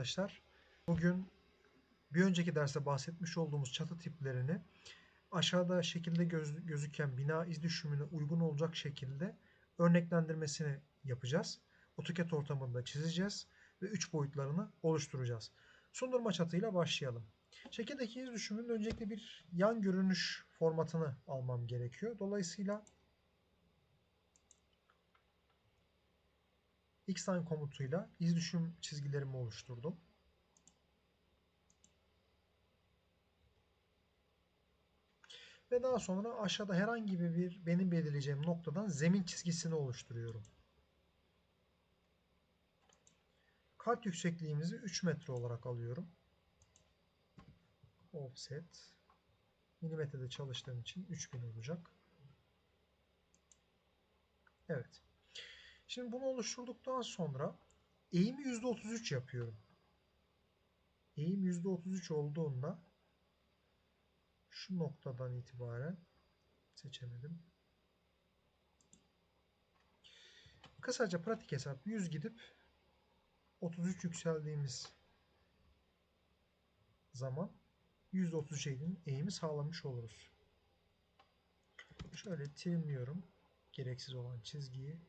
arkadaşlar. Bugün bir önceki derste bahsetmiş olduğumuz çatı tiplerini aşağıda şekilde göz- gözüken bina iz düşümüne uygun olacak şekilde örneklendirmesini yapacağız. AutoCAD ortamında çizeceğiz ve 3 boyutlarını oluşturacağız. Sundurma çatıyla başlayalım. Şekildeki iz düşümünün öncelikle bir yan görünüş formatını almam gerekiyor. Dolayısıyla Xline komutuyla iz düşüm çizgilerimi oluşturdum. Ve daha sonra aşağıda herhangi bir benim belirleyeceğim noktadan zemin çizgisini oluşturuyorum. Kat yüksekliğimizi 3 metre olarak alıyorum. Offset. Milimetrede çalıştığım için 3000 olacak. Evet. Şimdi bunu oluşturduktan sonra eğimi %33 yapıyorum. Eğim %33 olduğunda şu noktadan itibaren seçemedim. Kısaca pratik hesap 100 gidip 33 yükseldiğimiz zaman %33 eğim, eğimi sağlamış oluruz. Şöyle trimliyorum gereksiz olan çizgiyi.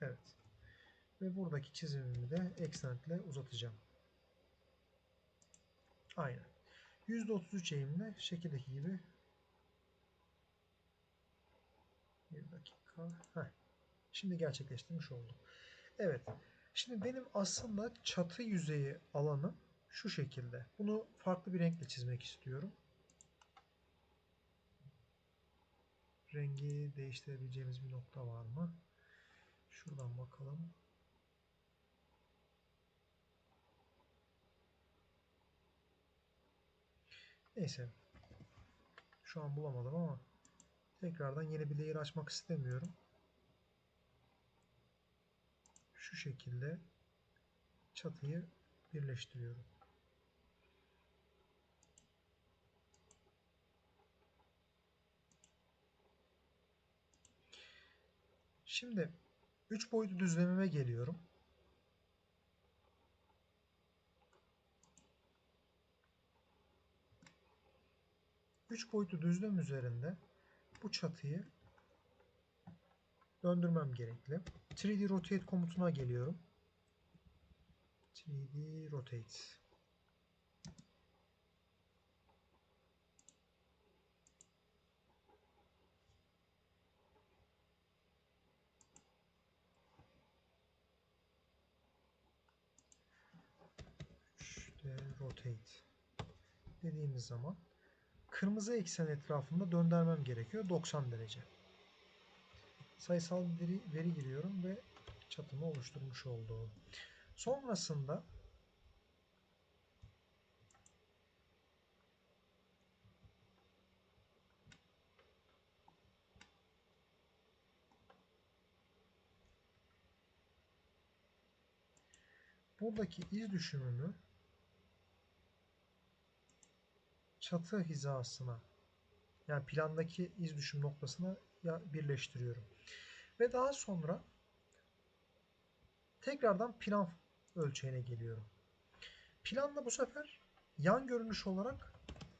Evet. Ve buradaki çizimimi de eksentle uzatacağım. Aynen. %33 eğimle şekildeki gibi bir dakika. Heh. Şimdi gerçekleştirmiş oldum. Evet. Şimdi benim aslında çatı yüzeyi alanım şu şekilde. Bunu farklı bir renkle çizmek istiyorum. Rengi değiştirebileceğimiz bir nokta var mı? Şuradan bakalım. Neyse. Şu an bulamadım ama tekrardan yeni bir layer açmak istemiyorum. Şu şekilde çatıyı birleştiriyorum. Şimdi 3 boyutlu düzlemime geliyorum. Üç boyutlu düzlem üzerinde bu çatıyı döndürmem gerekli. 3D Rotate komutuna geliyorum. 3D Rotate. Rotate dediğimiz zaman kırmızı eksen etrafında döndürmem gerekiyor 90 derece. Sayısal veri, veri giriyorum ve çatımı oluşturmuş oldum. Sonrasında buradaki iz düşümümü çatı hizasına yani plandaki iz düşüm noktasına birleştiriyorum. Ve daha sonra tekrardan plan ölçeğine geliyorum. Planda bu sefer yan görünüş olarak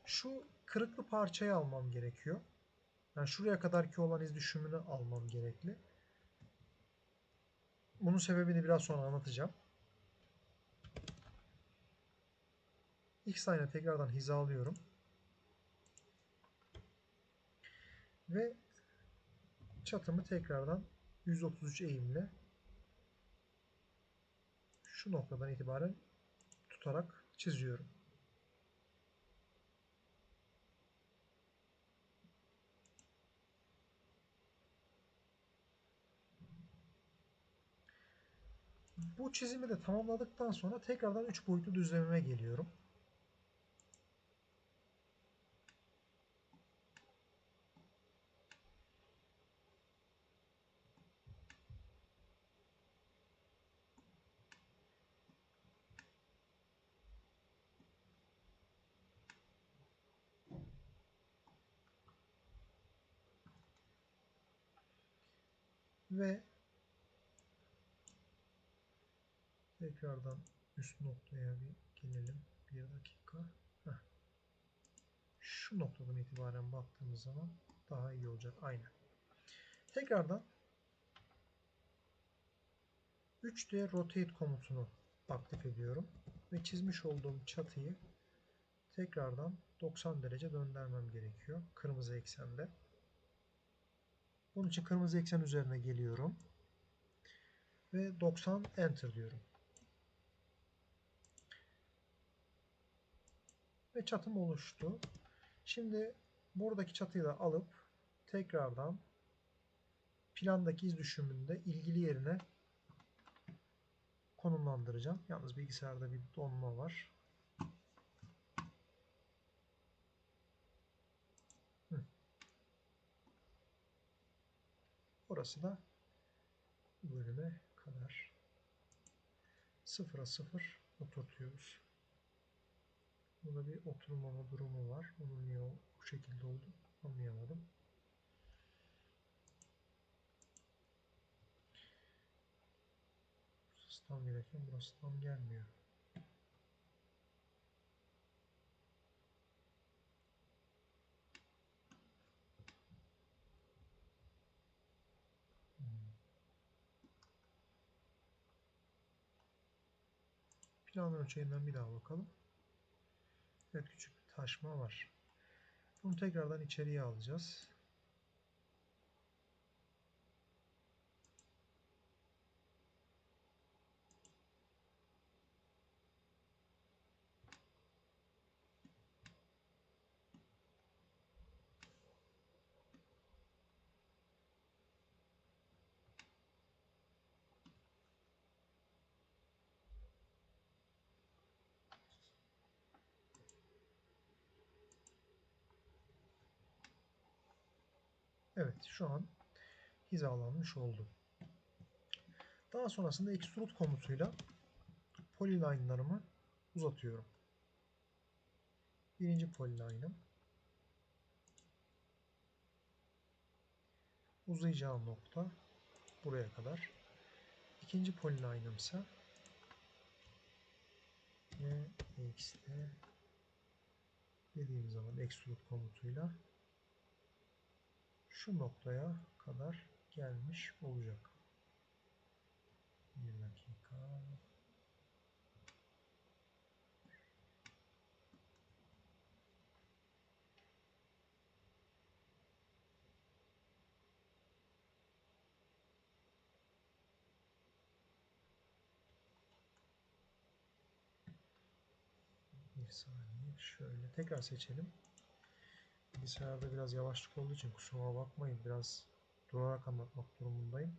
şu kırıklı parçayı almam gerekiyor. Yani şuraya kadarki olan iz düşümünü almam gerekli. Bunun sebebini biraz sonra anlatacağım. X line'e tekrardan hizalıyorum. Ve çatımı tekrardan 133 eğimle şu noktadan itibaren tutarak çiziyorum. Bu çizimi de tamamladıktan sonra tekrardan 3 boyutlu düzlemime geliyorum. Ve Tekrardan üst noktaya bir gelelim. Bir dakika. Heh. Şu noktadan itibaren baktığımız zaman daha iyi olacak. Aynen. Tekrardan 3D Rotate komutunu aktif ediyorum. Ve çizmiş olduğum çatıyı tekrardan 90 derece döndürmem gerekiyor. Kırmızı eksende. Bunun için kırmızı eksen üzerine geliyorum. Ve 90 Enter diyorum. Ve çatım oluştu. Şimdi buradaki çatıyı da alıp tekrardan plandaki iz düşümünde ilgili yerine konumlandıracağım. Yalnız bilgisayarda bir donma var. Orası da bu bölüme kadar sıfıra sıfır oturtuyoruz. Burada bir oturmama durumu var. Onun niye bu şekilde oldu anlayamadım. Burası tam gelirken burası tam gelmiyor. Plan ölçeğinden bir daha bakalım. Evet küçük bir taşma var. Bunu tekrardan içeriye alacağız. Evet şu an hizalanmış oldu. Daha sonrasında extrude komutuyla polyline'larımı uzatıyorum. Birinci polyline'ım uzayacağım nokta buraya kadar. İkinci polyline'ım ise ve x'te dediğim zaman extrude komutuyla şu noktaya kadar gelmiş olacak. Bir dakika. Bir saniye. Şöyle tekrar seçelim. Bilgisayarda biraz yavaşlık olduğu için kusuruma bakmayın. Biraz durarak anlatmak durumundayım.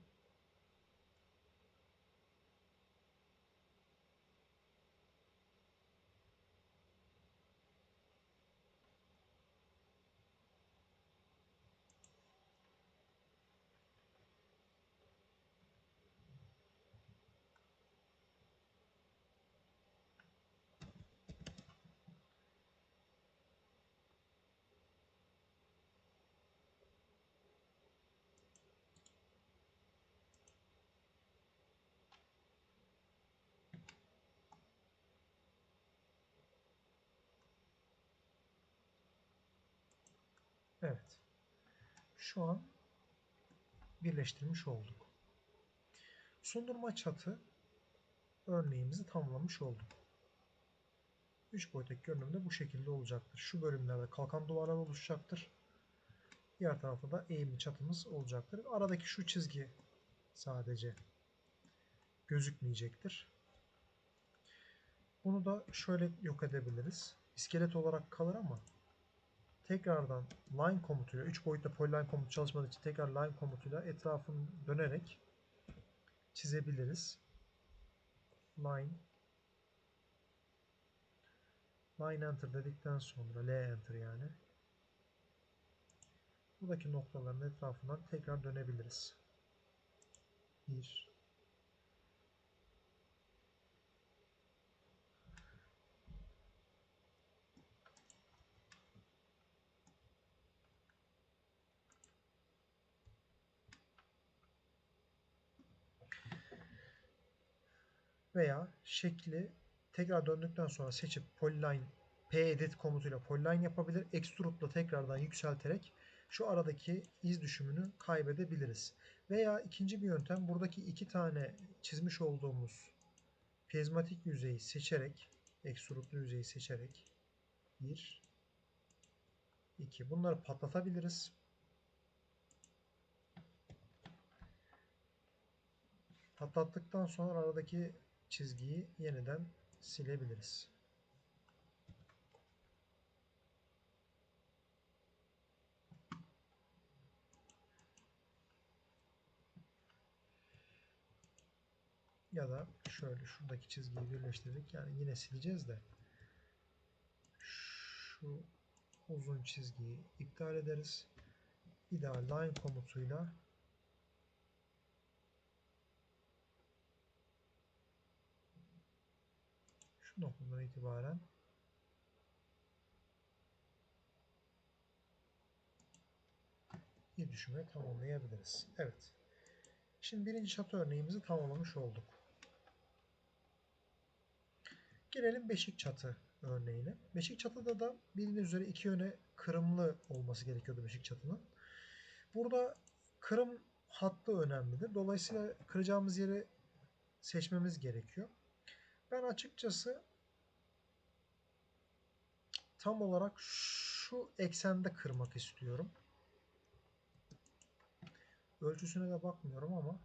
Evet. Şu an birleştirmiş olduk. Sundurma çatı örneğimizi tamamlamış olduk. 3 boyuttaki görünümde bu şekilde olacaktır. Şu bölümlerde kalkan duvarlar oluşacaktır. Diğer tarafta da eğimli çatımız olacaktır. Aradaki şu çizgi sadece gözükmeyecektir. Bunu da şöyle yok edebiliriz. İskelet olarak kalır ama tekrardan line komutuyla 3 boyutta polyline komutu çalışmadığı için tekrar line komutuyla etrafını dönerek çizebiliriz. Line line enter dedikten sonra L enter yani buradaki noktaların etrafından tekrar dönebiliriz. 1 veya şekli tekrar döndükten sonra seçip polyline pedit komutuyla polyline yapabilir. Extrude'la tekrardan yükselterek şu aradaki iz düşümünü kaybedebiliriz. Veya ikinci bir yöntem buradaki iki tane çizmiş olduğumuz prizmatik yüzeyi seçerek extrude'lu yüzeyi seçerek bir 2 bunları patlatabiliriz. Patlattıktan sonra aradaki çizgiyi yeniden silebiliriz. Ya da şöyle şuradaki çizgiyi birleştirdik. Yani yine sileceğiz de şu uzun çizgiyi iptal ederiz. Bir daha line komutuyla noktadan itibaren bir düşüme tamamlayabiliriz. Evet. Şimdi birinci çatı örneğimizi tamamlamış olduk. Gelelim beşik çatı örneğine. Beşik çatıda da bildiğiniz üzere iki yöne kırımlı olması gerekiyordu beşik çatının. Burada kırım hattı önemlidir. Dolayısıyla kıracağımız yeri seçmemiz gerekiyor. Ben açıkçası tam olarak şu eksende kırmak istiyorum. Ölçüsüne de bakmıyorum ama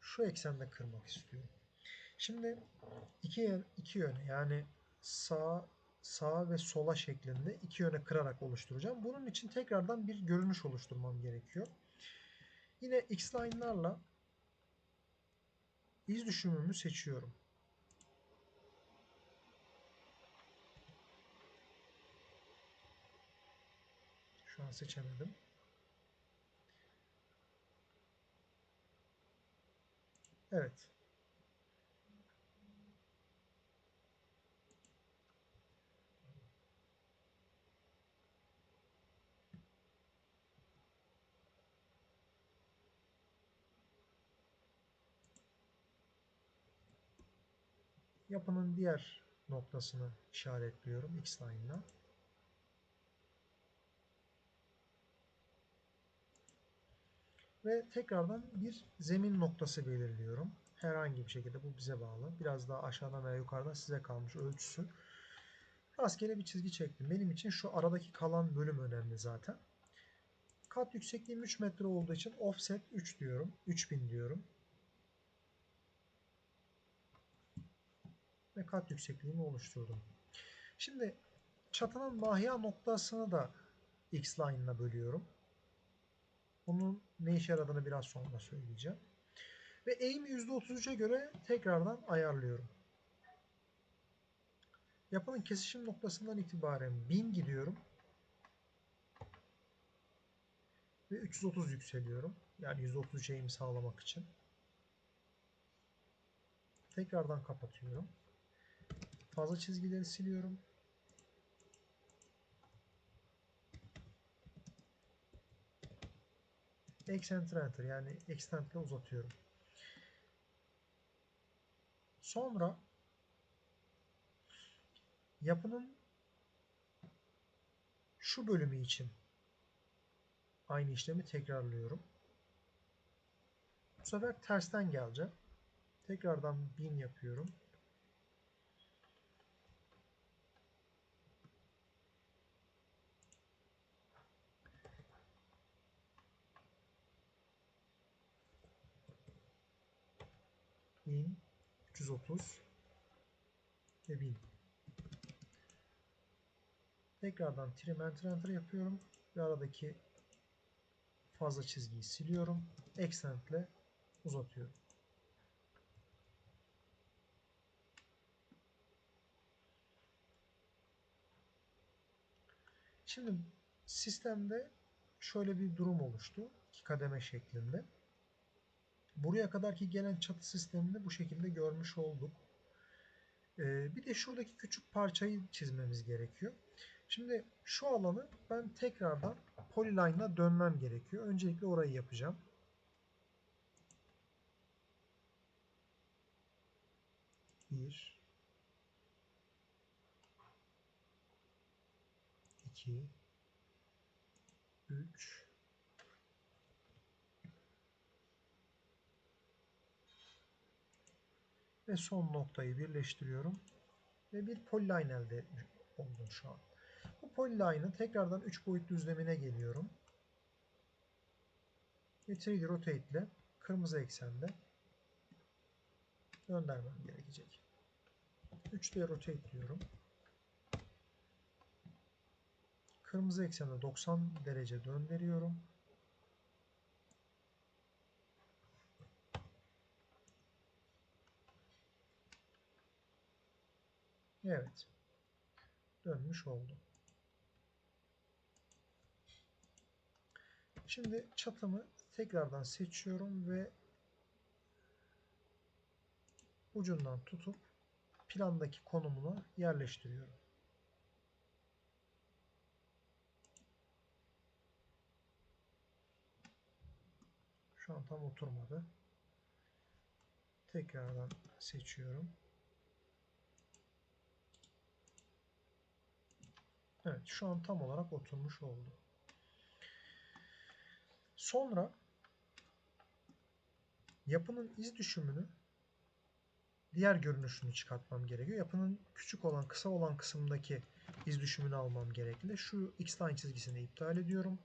şu eksende kırmak istiyorum. Şimdi iki, iki yöne yani sağ sağa ve sola şeklinde iki yöne kırarak oluşturacağım. Bunun için tekrardan bir görünüş oluşturmam gerekiyor. Yine X line'larla iz düşümümü seçiyorum. Seçemedim. Evet. Yapının diğer noktasını işaretliyorum X Ve tekrardan bir zemin noktası belirliyorum. Herhangi bir şekilde bu bize bağlı. Biraz daha aşağıdan veya yukarıdan size kalmış ölçüsü. Rastgele bir çizgi çektim. Benim için şu aradaki kalan bölüm önemli zaten. Kat yüksekliğim 3 metre olduğu için offset 3 diyorum. 3000 diyorum. Ve kat yüksekliğimi oluşturdum. Şimdi çatının mahya noktasını da x line ile bölüyorum. Bunun ne işe yaradığını biraz sonra söyleyeceğim. Ve eğimi %33'e göre tekrardan ayarlıyorum. Yapının kesişim noktasından itibaren 1000 gidiyorum. Ve 330 yükseliyorum. Yani %33 eğimi sağlamak için. Tekrardan kapatıyorum. Fazla çizgileri siliyorum. Enter yani ile uzatıyorum. Sonra yapının şu bölümü için aynı işlemi tekrarlıyorum. Bu sefer tersten geleceğim. Tekrardan 1000 yapıyorum. bin 330 ve 1000. Tekrardan trim enter enter yapıyorum ve aradaki fazla çizgiyi siliyorum. İle uzatıyorum. Şimdi sistemde şöyle bir durum oluştu. iki kademe şeklinde. Buraya kadarki gelen çatı sistemini bu şekilde görmüş olduk. Ee, bir de şuradaki küçük parçayı çizmemiz gerekiyor. Şimdi şu alanı ben tekrardan polyline'a dönmem gerekiyor. Öncelikle orayı yapacağım. 1 2 3 ve son noktayı birleştiriyorum ve bir polyline elde oldum şu an. Bu polyline'ı tekrardan 3 boyutlu düzlemine geliyorum. Ve 3D Rotate ile kırmızı eksende göndermem gerekecek. 3D Rotate diyorum. Kırmızı eksende 90 derece döndürüyorum. Evet. Dönmüş oldu. Şimdi çatımı tekrardan seçiyorum ve ucundan tutup plandaki konumuna yerleştiriyorum. Şu an tam oturmadı. Tekrardan seçiyorum. Evet şu an tam olarak oturmuş oldu. Sonra yapının iz düşümünü diğer görünüşünü çıkartmam gerekiyor. Yapının küçük olan, kısa olan kısımdaki iz düşümünü almam gerekli. Şu x-line çizgisini iptal ediyorum.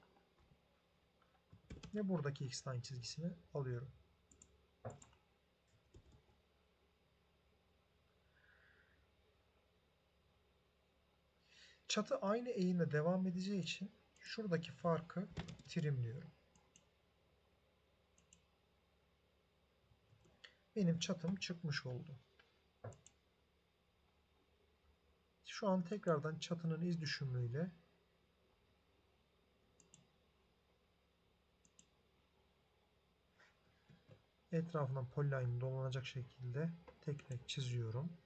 Ve buradaki x-line çizgisini alıyorum. Çatı aynı eğimle devam edeceği için şuradaki farkı trimliyorum. Benim çatım çıkmış oldu. Şu an tekrardan çatının iz düşümüyle etrafından polyline dolanacak şekilde tek tek çiziyorum.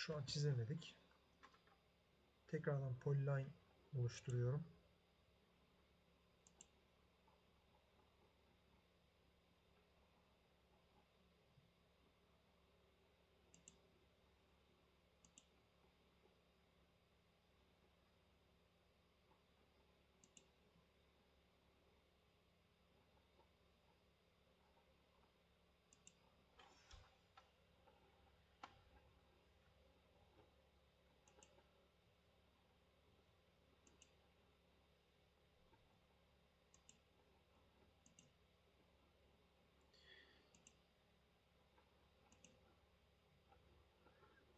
Şu an çizemedik. Tekrardan polyline oluşturuyorum.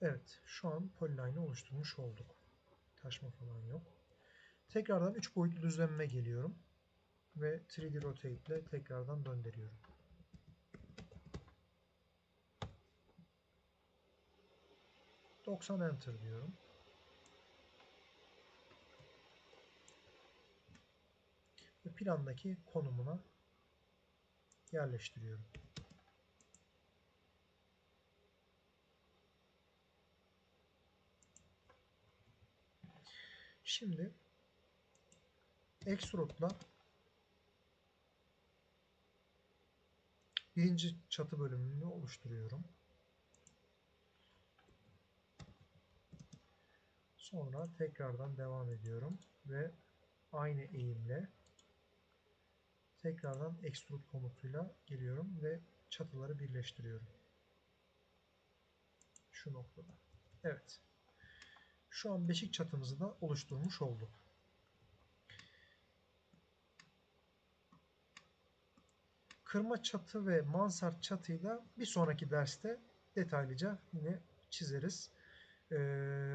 Evet, şu an polyline'ı oluşturmuş olduk. Taşma falan yok. Tekrardan 3 boyutlu düzlemime geliyorum. Ve 3D Rotate ile tekrardan döndürüyorum. ...90 Enter diyorum. Ve plandaki konumuna yerleştiriyorum. Şimdi Extrude'la birinci çatı bölümünü oluşturuyorum. Sonra tekrardan devam ediyorum ve aynı eğimle tekrardan extrude komutuyla geliyorum ve çatıları birleştiriyorum. Şu noktada. Evet. Şu an beşik çatımızı da oluşturmuş olduk. kırma çatı ve mansart çatıyla bir sonraki derste detaylıca yine çizeriz. Ee,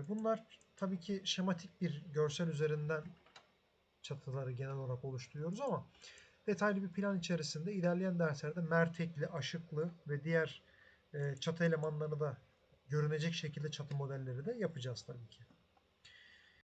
bunlar tabii ki şematik bir görsel üzerinden çatıları genel olarak oluşturuyoruz ama detaylı bir plan içerisinde ilerleyen derslerde mertekli, aşıklı ve diğer e, çatı elemanlarını da görünecek şekilde çatı modelleri de yapacağız tabii ki.